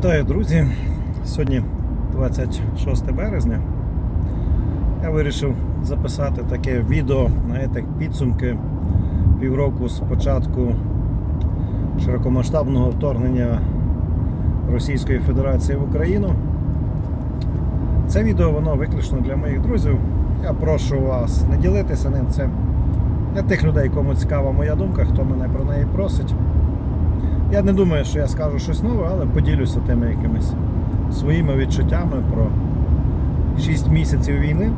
Вітаю, друзі! Сьогодні 26 березня. Я вирішив записати таке відео знаєте, підсумки півроку з початку широкомасштабного вторгнення Російської Федерації в Україну. Це відео воно виключно для моїх друзів. Я прошу вас не ділитися ним. Це для тих людей, кому цікава моя думка, хто мене про неї просить. Я не думаю, що я скажу щось нове, але поділюся тими якимись своїми відчуттями про 6 місяців війни,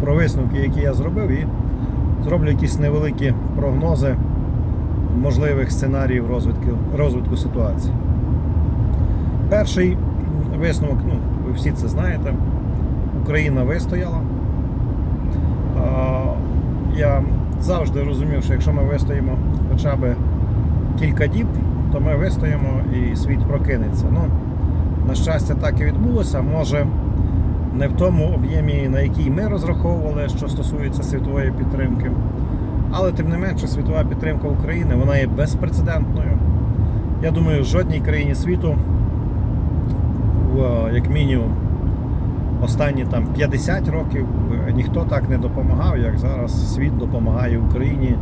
про висновки, які я зробив, і зроблю якісь невеликі прогнози можливих сценаріїв розвитку, розвитку ситуації. Перший висновок, ну, ви всі це знаєте, Україна вистояла. Я завжди розумів, що якщо ми вистоїмо хоча б кілька діб, то ми вистоїмо і світ прокинеться. Ну, на щастя, так і відбулося. Може, не в тому об'ємі, на який ми розраховували, що стосується світової підтримки. Але тим не менше, світова підтримка України вона є безпрецедентною. Я думаю, в жодній країні світу, як мінімум, останні там 50 років ніхто так не допомагав, як зараз світ допомагає Україні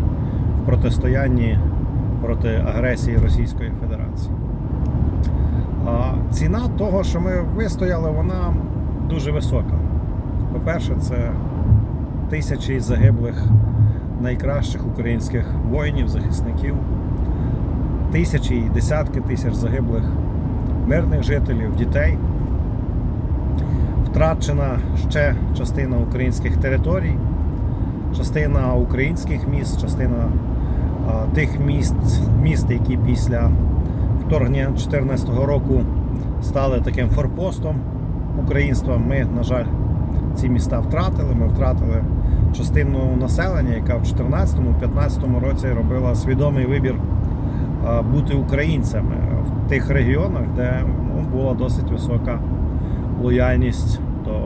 в протистоянні проти агресії Російської Федерації. Ціна того, що ми вистояли, вона дуже висока. По-перше, це тисячі загиблих найкращих українських воїнів, захисників, тисячі і десятки тисяч загиблих мирних жителів, дітей. Втрачена ще частина українських територій, частина українських міст, частина тих міст, міст, які після вторгнення 2014 року стали таким форпостом українства. Ми, на жаль, ці міста втратили. Ми втратили частину населення, яка в 2014-2015 році робила свідомий вибір бути українцями в тих регіонах, де ну, була досить висока лояльність до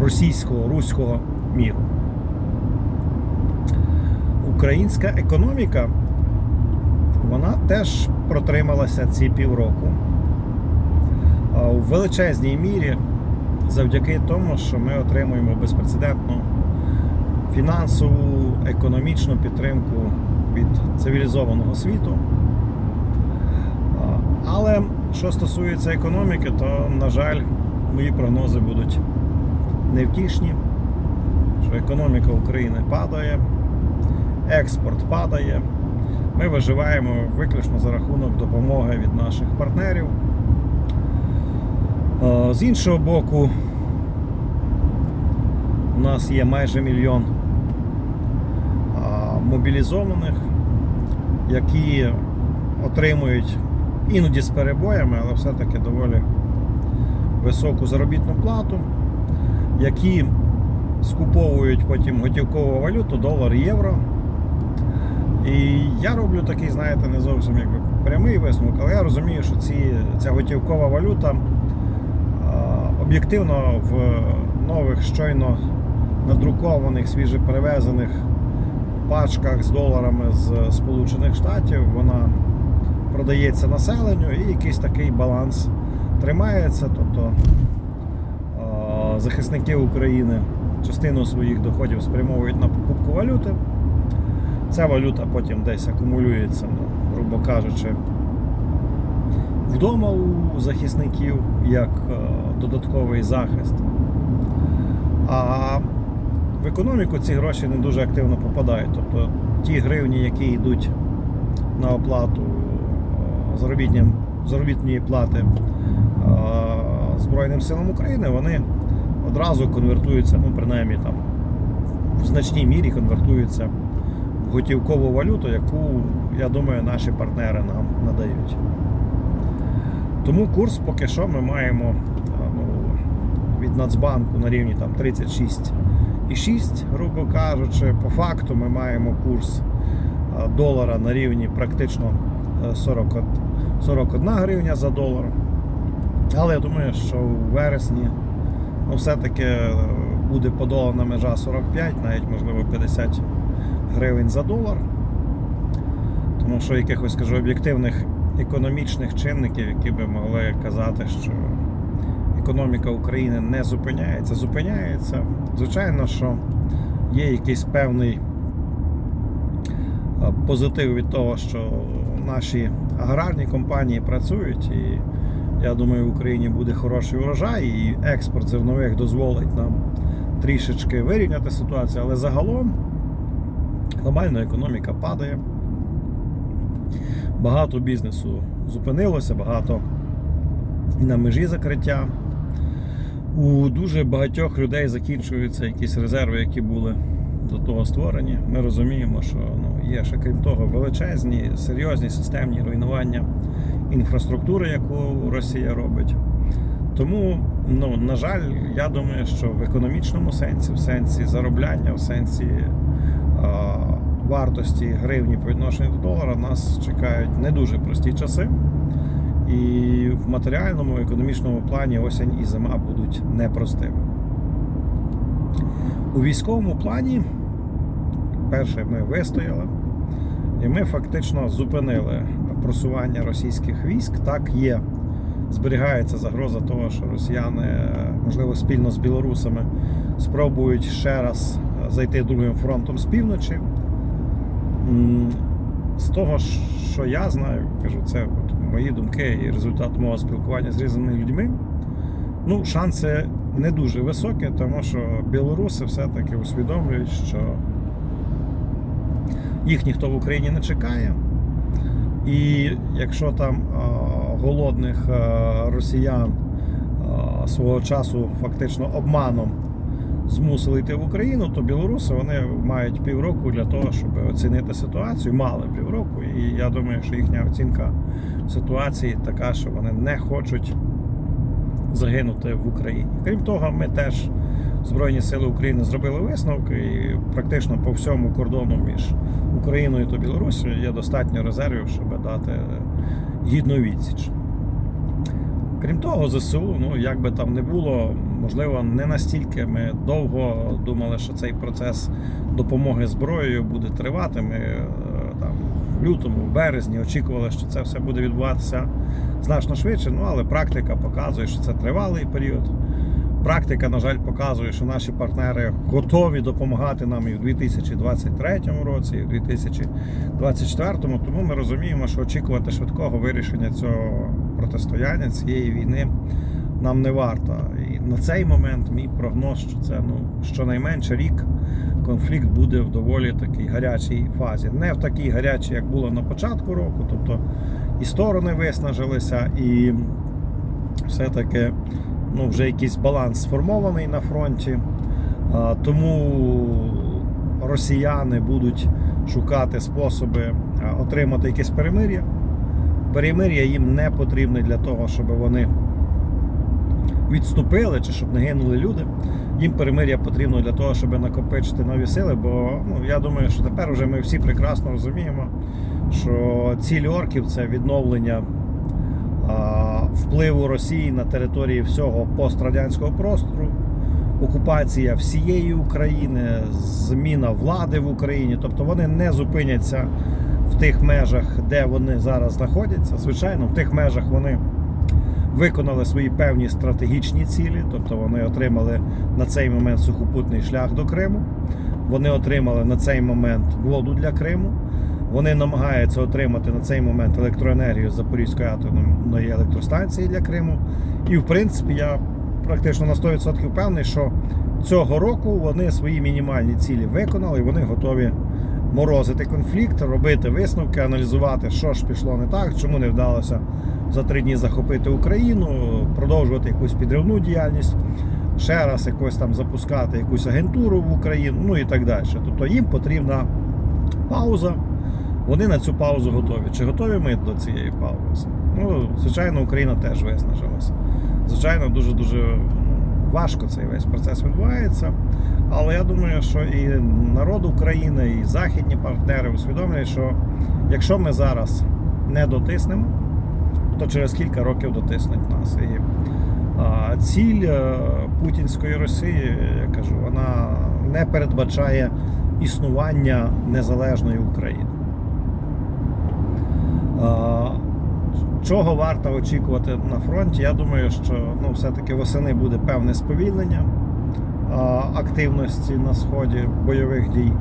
російського руського міру. Українська економіка вона теж протрималася ці півроку у величезній мірі завдяки тому, що ми отримуємо безпрецедентну фінансову, економічну підтримку від цивілізованого світу. Але що стосується економіки, то, на жаль, мої прогнози будуть невтішні, що економіка України падає, експорт падає. Ми виживаємо виключно за рахунок допомоги від наших партнерів. Е, З іншого боку, у нас є майже мільйон мобілізованих, які отримують іноді з перебоями, але все-таки доволі високу заробітну плату, які скуповують потім готівкову валюту, долар, євро. І я роблю такий, знаєте, не зовсім якби прямий висновок, але я розумію, що ці, ця готівкова валюта об'єктивно в нових щойно надрукованих, свіжеперевезених пачках з доларами з Сполучених Штатів, вона продається населенню і якийсь такий баланс тримається. Тобто захисники України частину своїх доходів спрямовують на покупку валюти. Ця валюта потім десь акумулюється, ну, грубо кажучи, вдома у захисників як е, додатковий захист. А в економіку ці гроші не дуже активно попадають. Тобто ті гривні, які йдуть на оплату е, заробітної плати е, Збройним силам України, вони одразу конвертуються, ну, принаймні там в значній мірі конвертуються готівкову валюту, яку, я думаю, наші партнери нам надають. Тому курс поки що ми маємо ну, від Нацбанку на рівні там 36,6, грубо кажучи. По факту ми маємо курс долара на рівні практично е, 40, 41 гривня за долар. Але я думаю, що у вересні ну, все-таки е, буде подолана межа 45, навіть можливо 50 гривень за долар. Тому що якихось скажу, об'єктивних економічних чинників, які би могли казати, що економіка України не зупиняється. Зупиняється. Звичайно, що є якийсь певний е, позитив від того, що наші аграрні компанії працюють, і я думаю, в Україні буде хороший урожай, і експорт зернових дозволить нам трішечки вирівняти ситуацію, але загалом глобальна економіка падає. Багато бізнесу зупинилося, багато на межі закриття. У дуже багатьох людей закінчуються якісь резерви, які були до того створені. Ми розуміємо, що ну, є ще крім того величезні, серйозні системні руйнування інфраструктури, яку Росія робить. Тому, ну, на жаль, я думаю, що в економічному сенсі, в сенсі заробляння, в сенсі вартості гривні по відношенню до долара нас чекають не дуже прості часи. І в матеріальному, економічному плані осінь і зима будуть непростими. У військовому плані, перше, ми вистояли, і ми фактично зупинили просування російських військ. Так є, зберігається загроза того, що росіяни, можливо, спільно з білорусами спробують ще раз зайти другим фронтом з півночі. З того, що я знаю, кажу, це от мої думки і результат мого спілкування з різними людьми. Ну, шанси не дуже високі, тому що білоруси все-таки усвідомлюють, що їх ніхто в Україні не чекає. І якщо там голодних росіян свого часу фактично обманом змусили йти в Україну, то білоруси вони мають півроку для того, щоб оцінити ситуацію. Мали півроку, і я думаю, що їхня оцінка ситуації така, що вони не хочуть загинути в Україні. Крім того, ми теж Збройні Сили України зробили висновки, і практично по всьому кордону між Україною та Білорусією є достатньо резервів, щоб дати гідну відсіч. Крім того, ЗСУ, ну як би там не було, можливо, не настільки ми довго думали, що цей процес допомоги зброєю буде тривати. Ми е, там в лютому, в березні очікували, що це все буде відбуватися значно швидше. Ну але практика показує, що це тривалий період. Практика, на жаль, показує, що наші партнери готові допомагати нам і в 2023 році, і в 2024. Тому ми розуміємо, що очікувати швидкого вирішення цього протистояння цієї війни нам не варто. І на цей момент мій прогноз, що це ну щонайменше рік конфлікт буде в доволі такій гарячій фазі. Не в такій гарячій, як було на початку року, тобто і сторони виснажилися, і все-таки ну, вже якийсь баланс сформований на фронті. Тому росіяни будуть шукати способи отримати якесь перемир'я. Перемир'я їм не потрібне для того, щоб вони відступили чи щоб не гинули люди. Їм перемир'я потрібно для того, щоб накопичити нові сили. Бо ну, я думаю, що тепер вже ми всі прекрасно розуміємо, що ціль орків це відновлення а, впливу Росії на території всього пострадянського простору, окупація всієї України, зміна влади в Україні. Тобто вони не зупиняться в тих межах, де вони зараз знаходяться. Звичайно, в тих межах вони виконали свої певні стратегічні цілі, тобто вони отримали на цей момент сухопутний шлях до Криму. Вони отримали на цей момент воду для Криму. Вони намагаються отримати на цей момент електроенергію з Запорізької атомної електростанції для Криму. І, в принципі, я практично на 100% впевнений, що цього року вони свої мінімальні цілі виконали і вони готові морозити конфлікт, робити висновки, аналізувати, що ж пішло не так, чому не вдалося за три дні захопити Україну, продовжувати якусь підривну діяльність, ще раз якось там запускати якусь агентуру в Україну, ну і так далі. Тобто їм потрібна пауза. Вони на цю паузу готові. Чи готові ми до цієї паузи? Ну, звичайно, Україна теж виснажилася. Звичайно, дуже-дуже важко цей весь процес відбувається. Але я думаю, що і народ України, і західні партнери усвідомлюють, що якщо ми зараз не дотиснемо, то через кілька років дотиснуть нас. І ціль е, путінської Росії, я кажу, вона не передбачає існування незалежної України. Чого варто очікувати на фронті? Я думаю, що ну, все-таки восени буде певне сповільнення активності на сході бойових дій.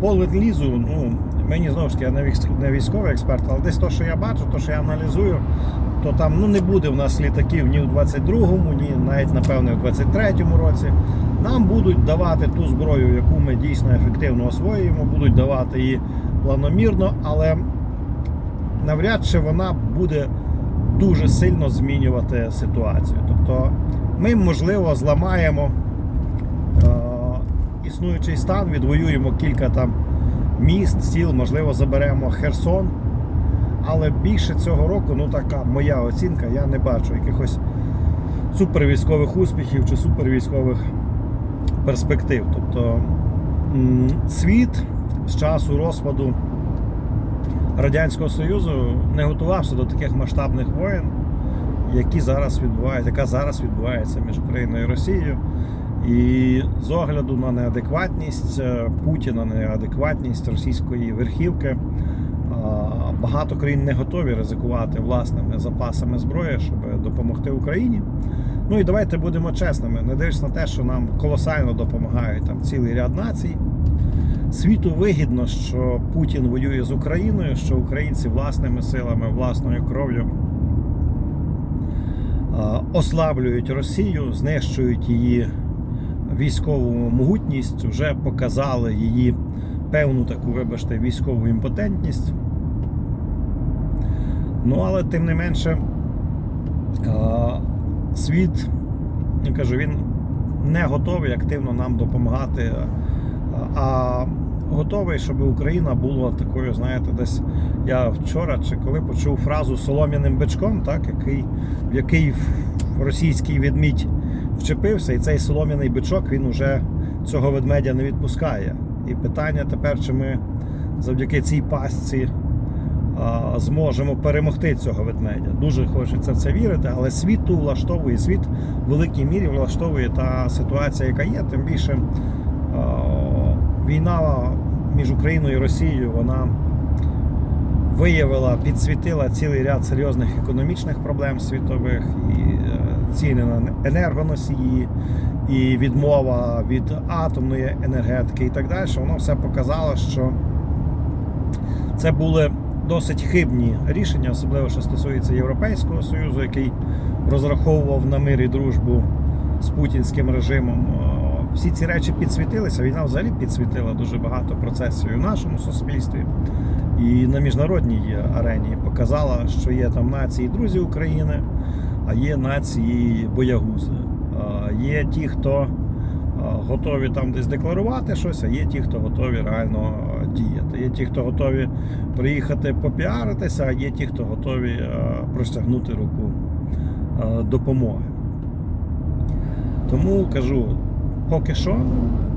По ленд-лізу, ну, мені знову ж таки, я не військ- не військовий експерт, але десь то, що я бачу, то, що я аналізую, то там ну, не буде в нас літаків ні в 22-му, ні навіть, напевне, в 23-му році. Нам будуть давати ту зброю, яку ми дійсно ефективно освоюємо, будуть давати її планомірно, але навряд чи вона буде дуже сильно змінювати ситуацію. Тобто ми, можливо, зламаємо е, існуючий стан, відвоюємо кілька там міст, сіл, можливо, заберемо Херсон. Але більше цього року, ну така моя оцінка, я не бачу якихось супервійськових успіхів чи супервійськових перспектив. Тобто світ з часу розпаду Радянського Союзу не готувався до таких масштабних воєн, які зараз відбуваються, яка зараз відбувається між Україною і Росією. І з огляду на неадекватність е, Путіна, неадекватність російської верхівки, багато країн не готові ризикувати власними запасами зброї, щоб допомогти Україні. Ну і давайте будемо чесними, не дивлячись на те, що нам колосально допомагають там цілий ряд націй. Світу вигідно, що Путін воює з Україною, що українці власними силами, власною кров'ю ослаблюють Росію, знищують її військову могутність, вже показали її певну таку, вибачте, військову імпотентність. Ну, але тим не менше, світ, я кажу, він не готовий активно нам допомагати, а- готовий, щоб Україна була такою, знаєте, десь я вчора чи коли почув фразу солом'яним бичком, так, який, в який російський ведмідь вчепився, і цей солом'яний бичок він уже цього ведмедя не відпускає. І питання тепер, чи ми завдяки цій пастці а, зможемо перемогти цього ведмедя. Дуже хочеться в це вірити, але світу влаштовує світ в великій мірі влаштовує та ситуація, яка є. Тим більше а, війна між Україною і Росією вона виявила, підсвітила цілий ряд серйозних економічних проблем світових і е, ціни на енергоносії, і відмова від атомної енергетики і так далі. Воно все показало, що це були досить хибні рішення, особливо що стосується Європейського Союзу, який розраховував на мир і дружбу з путінським режимом. Всі ці речі підсвітилися. Війна взагалі підсвітила дуже багато процесів і в нашому суспільстві і на міжнародній арені показала, що є там нації друзі України, а є нації боягузи. Є ті, хто готові там десь декларувати щось, а є ті, хто готові реально діяти. Є ті, хто готові приїхати попіаритися, а є ті, хто готові простягнути руку допомоги. Тому кажу, поки що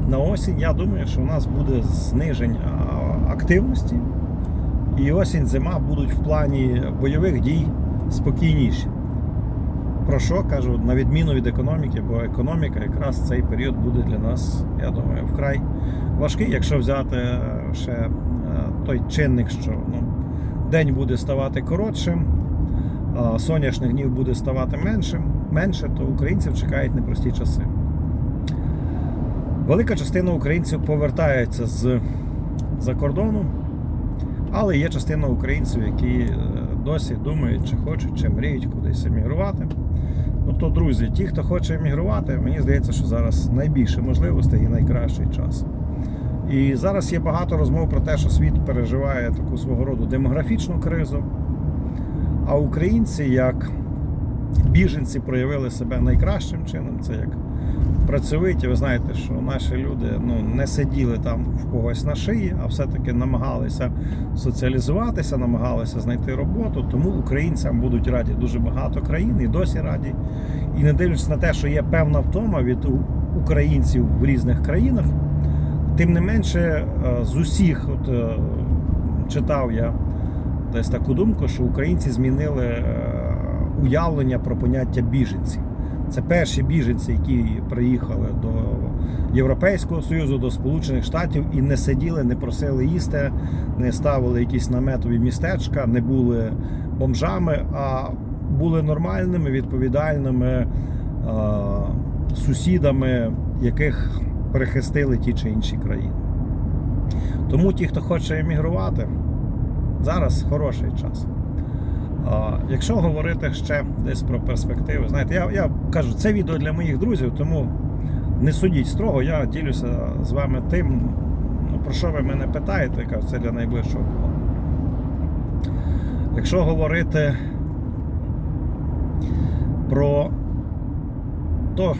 на осінь я думаю, що у нас буде зниження активності. І осінь, зима будуть в плані бойових дій спокійніші. Про що кажу, на відміну від економіки, бо економіка якраз цей період буде для нас, я думаю, вкрай важкий, якщо взяти е, ще е, той чинник, що ну, день буде ставати коротшим, сонячних днів буде ставати меншим, менше, то українців чекають непрості часи. Велика частина українців повертається з за кордону. Але є частина українців, які е, досі думають, чи хочуть, чи мріють кудись емігрувати. Ну то, друзі, ті, хто хоче емігрувати, мені здається, що зараз найбільше можливостей і найкращий час. І зараз є багато розмов про те, що світ переживає таку свого роду демографічну кризу. А українці, як біженці, проявили себе найкращим чином. Це як працьовиті. Ви знаєте, що наші люди ну, не сиділи там в когось на шиї, а все-таки намагалися соціалізуватися, намагалися знайти роботу. Тому українцям будуть раді дуже багато країн і досі раді. І не дивлячись на те, що є певна втома від українців в різних країнах, тим не менше е, з усіх, от е, читав я десь таку думку, що українці змінили е, уявлення про поняття біженців. Це перші біженці, які приїхали до Європейського Союзу, до Сполучених Штатів і не сиділи, не просили їсти, не ставили якісь наметові містечка, не були бомжами, а були нормальними, відповідальними е, сусідами, яких перехистили ті чи інші країни. Тому ті, хто хоче емігрувати, зараз хороший час. Якщо говорити ще десь про перспективи, знаєте, я, я кажу, це відео для моїх друзів, тому не судіть строго, я ділюся з вами тим, ну, про що ви мене питаєте, я кажу, це для найближчого кола. Якщо говорити про то,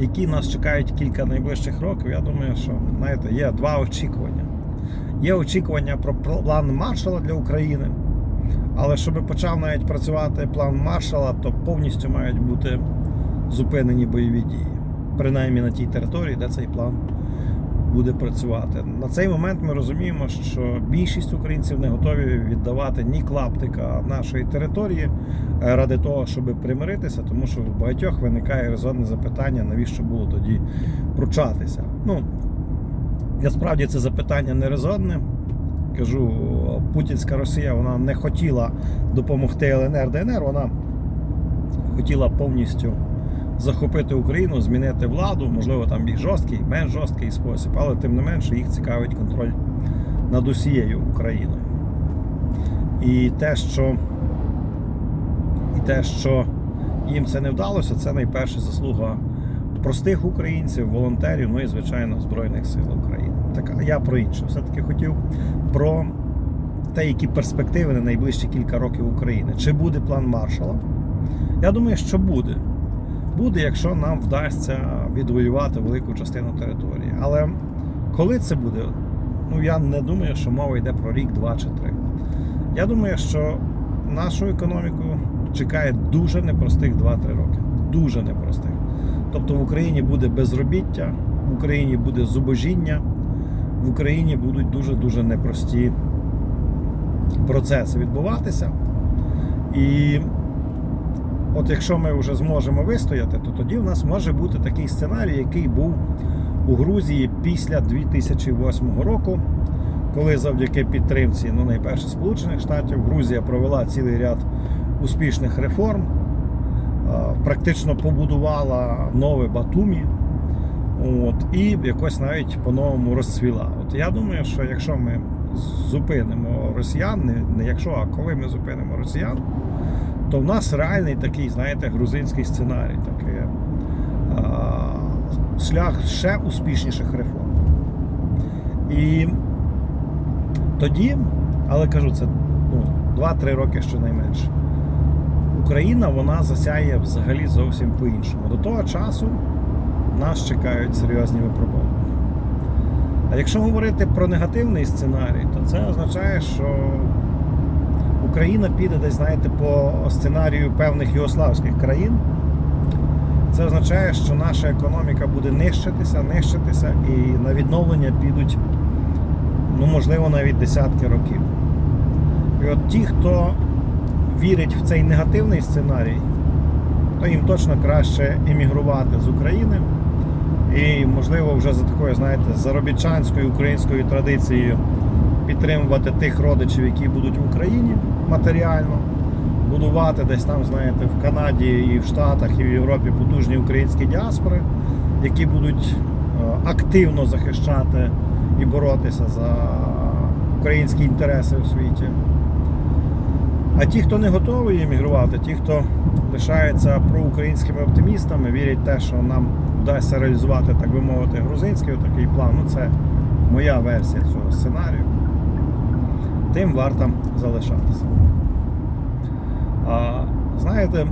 які нас чекають кілька найближчих років, я думаю, що знаєте, є два очікування. Є очікування про план маршала для України. Але щоб почав навіть працювати план маршала, то повністю мають бути зупинені бойові дії, принаймні на тій території, де цей план буде працювати. На цей момент ми розуміємо, що більшість українців не готові віддавати ні клаптика нашої території е, ради того, щоб примиритися, тому що в багатьох виникає резонне запитання, навіщо було тоді пручатися. Ну насправді це запитання не резонне кажу, путінська Росія вона не хотіла допомогти ЛНР ДНР, вона хотіла повністю захопити Україну, змінити владу, можливо, там більш жорсткий, менш жорсткий спосіб, але тим не менше їх цікавить контроль над усією Україною. І те, що і те, що їм це не вдалося, це найперша заслуга простих українців, волонтерів, ну і звичайно Збройних сил України. Так, а я про інше. Все-таки хотів про те, які перспективи на найближчі кілька років України. Чи буде план маршала? Я думаю, що буде. Буде, якщо нам вдасться відвоювати велику частину території. Але коли це буде, ну я не думаю, що мова йде про рік, два чи три. Я думаю, що нашу економіку чекає дуже непростих 2-3 роки. Дуже непростих. Тобто в Україні буде безробіття, в Україні буде зубожіння, в Україні будуть дуже-дуже непрості процеси відбуватися. І от якщо ми вже зможемо вистояти, то тоді в нас може бути такий сценарій, який був у Грузії після 2008 року, коли завдяки підтримці, ну найперше Сполучених Штатів, Грузія провела цілий ряд успішних реформ практично побудувала нове Батумі. От, І якось навіть по-новому розцвіла. От Я думаю, що якщо ми зупинимо росіян, не, не якщо, а коли ми зупинимо росіян, то в нас реальний такий, знаєте, грузинський сценарій, такий а, шлях ще успішніших реформ. І тоді, але кажу, це ну, 2-3 роки щонайменше. Україна вона засяє взагалі зовсім по-іншому. До того часу нас чекають серйозні випробування. А якщо говорити про негативний сценарій, то це означає, що Україна піде десь, знаєте, по сценарію певних югославських країн. Це означає, що наша економіка буде нищитися, нищитися, і на відновлення підуть, ну, можливо, навіть десятки років. І от ті, хто вірить в цей негативний сценарій, то їм точно краще емігрувати з України. І, можливо, вже за такою, знаєте, заробітчанською українською традицією підтримувати тих родичів, які будуть в Україні матеріально, будувати десь там, знаєте, в Канаді і в Штатах, і в Європі потужні українські діаспори, які будуть е, активно захищати і боротися за українські інтереси у світі. А ті, хто не готовий емігрувати, ті, хто лишаються проукраїнськими оптимістами, вірять в те, що нам вдасться реалізувати, так би мовити, грузинський такий план. Ну це моя версія цього сценарію. Тим варто залишатися. А, Знаєте,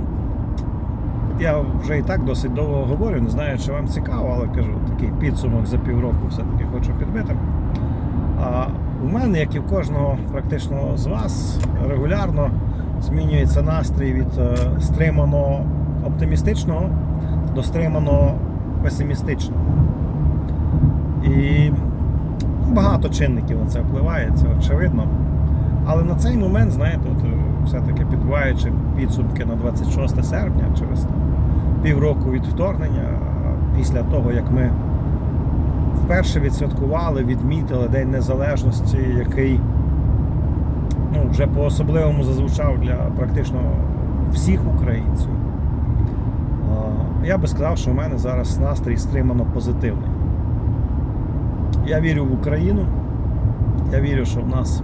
я вже і так досить довго говорю, не знаю, чи вам цікаво, але кажу, такий підсумок за півроку все-таки хочу підбити. А у мене, як і в кожного практично з вас, регулярно змінюється настрій від е, стримано оптимістичного до стримано песимістичного. І багато чинників на це впливає, це очевидно. Але на цей момент, знаєте, от, е, все-таки підбуваючи підсумки на 26 серпня через півроку від вторгнення, після того як ми вперше відсвяткували, відмітили День Незалежності, який ну, вже по-особливому зазвучав для практично всіх українців. Я би сказав, що в мене зараз настрій стримано позитивний. Я вірю в Україну. Я вірю, що в нас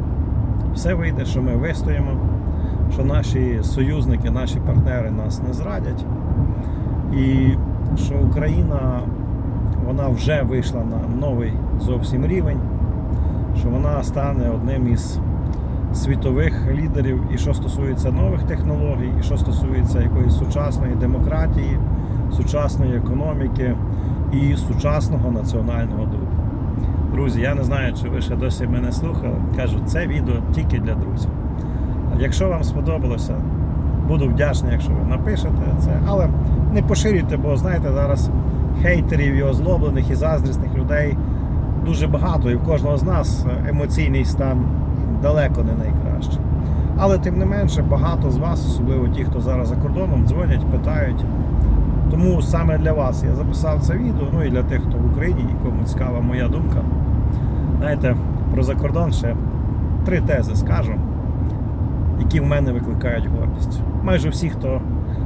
все вийде, що ми вистоїмо, що наші союзники, наші партнери нас не зрадять. І що Україна вона вже вийшла на новий зовсім рівень, що вона стане одним із світових лідерів, і що стосується нових технологій, і що стосується якоїсь сучасної демократії, сучасної економіки і сучасного національного духу. Друзі, я не знаю, чи ви ще досі мене слухали. Кажу, це відео тільки для друзів. Якщо вам сподобалося, буду вдячний, якщо ви напишете це. Але не поширюйте, бо знаєте, зараз хейтерів і озлоблених і заздрісних людей дуже багато, і в кожного з нас емоційний стан далеко не найкращий. Але тим не менше, багато з вас, особливо ті, хто зараз за кордоном, дзвонять, питають. Тому саме для вас я записав це відео, ну і для тих, хто в Україні, і кому цікава моя думка. Знаєте, про закордон ще три тези скажу, які в мене викликають гордість. Майже всі, хто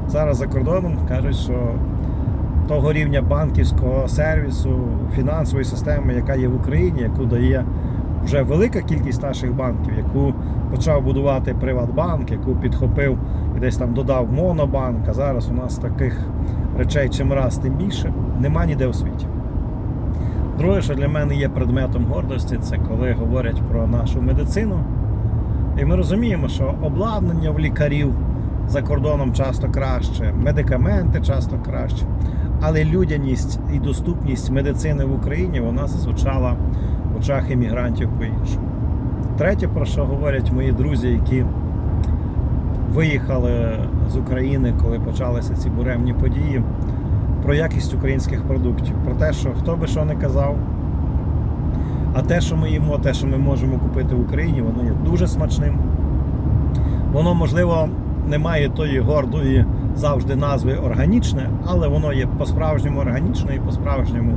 зараз за кордоном, кажуть, що того рівня банківського сервісу, фінансової системи, яка є в Україні, яку дає вже велика кількість наших банків, яку почав будувати Приватбанк, яку підхопив і десь там додав Монобанк, а зараз у нас таких речей чим раз, тим більше, нема ніде у світі. Друге, що для мене є предметом гордості, це коли говорять про нашу медицину. І ми розуміємо, що обладнання в лікарів за кордоном часто краще, медикаменти часто краще. Але людяність і доступність медицини в Україні вона зазвучала в очах іммігрантів по-іншому. Третє, про що говорять мої друзі, які виїхали з України, коли почалися ці буремні події, про якість українських продуктів, про те, що хто би що не казав, а те, що ми їмо, те, що ми можемо купити в Україні, воно є дуже смачним. Воно, можливо, не має тої гордої завжди назви органічне, але воно є по-справжньому органічне і по-справжньому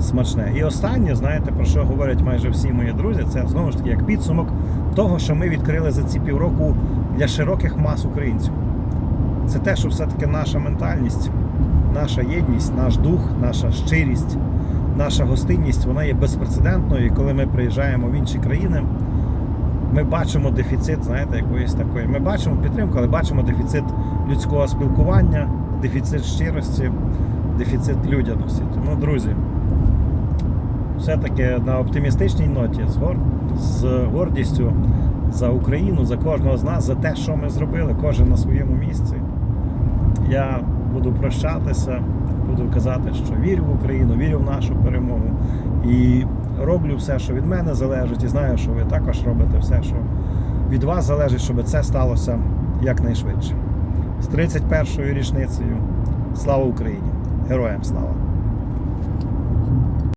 смачне. І останнє, знаєте, про що говорять майже всі мої друзі, це знову ж таки як підсумок того, що ми відкрили за ці півроку для широких мас українців. Це те, що все-таки наша ментальність, наша єдність, наш дух, наша щирість, наша гостинність, вона є безпрецедентною. І коли ми приїжджаємо в інші країни, ми бачимо дефіцит, знаєте, якоїсь такої. Ми бачимо підтримку, але бачимо дефіцит людського спілкування, дефіцит щирості, дефіцит людяності. Тому, друзі, все-таки на оптимістичній ноті з, гор... з гордістю за Україну, за кожного з нас, за те, що ми зробили, кожен на своєму місці. Я буду прощатися, буду казати, що вірю в Україну, вірю в нашу перемогу. І роблю все, що від мене залежить, і знаю, що ви також робите все, що від вас залежить, щоб це сталося якнайшвидше. З 31-ю річницею. Слава Україні! Героям слава!